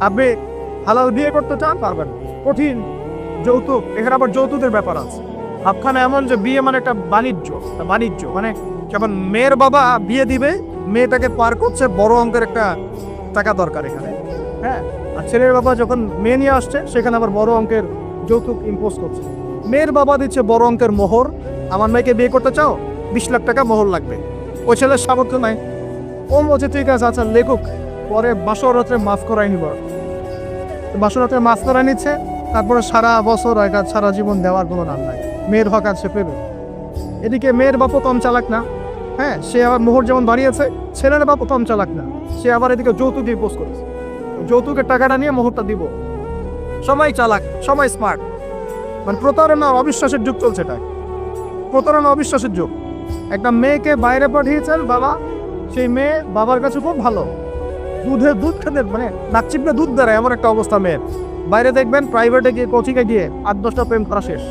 আপনি হালাল বিয়ে করতে চান, পারবেন। কঠিন যৌতুক, এখানে আবার যৌতুকের ব্যাপার আছে। ভাবখানা এমন যে বিয়ে মানে একটা বাণিজ্য বাণিজ্য। মানে যেমন মেয়ের বাবা বিয়ে দিবে, মেয়েটাকে পার করছে, বড় অঙ্কের একটা টাকা দরকার এখানে। হ্যাঁ? আর ছেলের বাবা যখন মেয়ে নিয়ে আসছে, সেখানে আবার বড় অঙ্কের যৌতুক ইম্পোজ করছে। মেয়ের বাবা দিচ্ছে বড় অঙ্কের মোহর। আমার মেয়েকে বিয়ে করতে চাও? বিশ লাখ টাকা মোহর লাগবে। ওই ছেলের সামর্থ্য নাই। ও বলছে, ঠিক আছে আচ্ছা লেখুক পরে বাসর রাত্রে মাফ করাই নিব। বাসর রাত্রে মাফ করাই নিচ্ছে, তারপরে সারা বছর এটা সারা জীবন দেওয়ার কোনো নাম নাই। মেয়ের হক আছে, পেবে। এদিকে মেয়ের বাপও কম চালাক না। হ্যাঁ সে আবার মোহর যেমন বাড়িয়েছে, ছেলের বাপও কম চালাক না। সে আবার এদিকে যৌতুক দিয়ে পোস্ট করেছে। যৌতুকের টাকাটা নিয়ে মোহরটা দিব। সময় চালাক সময় স্মার্ট মানে প্রতারণা অবিশ্বাসের যুগ চলছে এটা প্রতারণা অবিশ্বাসের যুগ। একটা মেয়েকে বাইরে পাঠিয়েছেন বাবা, সেই মেয়ে বাবার কাছে খুব ভালো। দুধে দুধ খেতে মানে নাক চিপলে দুধ দেয় এমন একটা অবস্থা মেয়ের। বাইরে দেখবেন প্রাইভেটে গিয়ে কোচিংয়ে গিয়ে আট দশটা প্রেম করা শেষ।